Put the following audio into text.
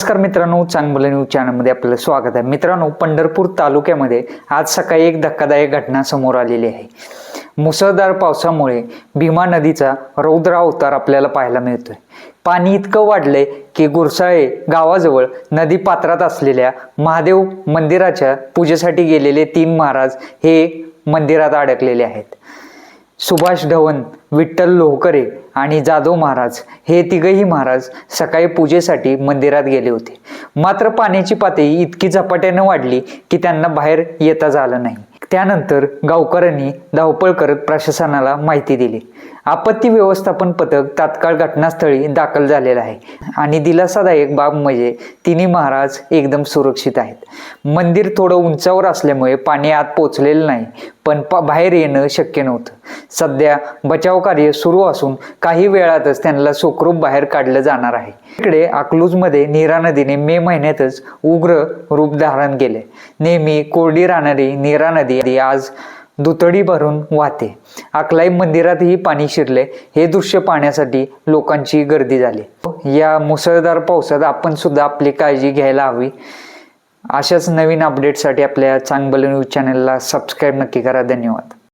नमस्कार मित्रांनो चांगलं न्यूज चॅनलमध्ये आपलं स्वागत आहे. मित्रांनो पंढरपूर तालुक्यामध्ये आज सकाळी एक धक्कादायक घटना समोर आलेली आहे. मुसळधार पावसामुळे भीमा नदीचा रौद्र अवतार आपल्याला पाहायला मिळतोय. पाणी इतकं वाढलंय की गुरसाळे गावाजवळ नदी पात्रात असलेल्या महादेव मंदिराच्या पूजेसाठी गेलेले तीन महाराज हे मंदिरात अडकलेले आहेत. सुभाष ढवण विठ्ठल लोहकरे आणि जाधव महाराज हे तिघही महाराज सकाळी पूजेसाठी मंदिरात गेले होते. मात्र पाण्याची पातळी इतकी झपाट्यानं वाढली की त्यांना बाहेर येता झालं नाही. त्यानंतर गावकऱ्यांनी धावपळ करत प्रशासनाला माहिती दिली. आपत्ती व्यवस्थापन पथक तात्काळ घटनास्थळी दाखल झालेलं आहे. आणि दिलासादायक बाब म्हणजे तिन्ही महाराज एकदम सुरक्षित आहेत. मंदिर थोडं उंचावर असल्यामुळे पाणी आत पोचलेलं नाही पण पा बाहेर येणं शक्य नव्हतं. सध्या बचाव कार्य सुरू असून काही वेळातच त्यांना सुखरूप बाहेर काढलं जाणार आहे. इकडे अकलूजमध्ये नीरा नदीने मे महिन्यातच उग्र रूप धारण केले. नेहमी कोरडी राहणारी नीरा नदी आज दुतडी भरून वाहते. अकलाई मंदिरातही पाणी शिरले. हे दृश्य पाहण्यासाठी लोकांची गर्दी झाली. या मुसळधार पावसात आपण सुद्धा आपली काळजी घ्यायला हवी. अशाच नवीन अपडेटसाठी आपल्या चांगबल न्यूज चॅनलला सबस्क्राईब नक्की करा. धन्यवाद.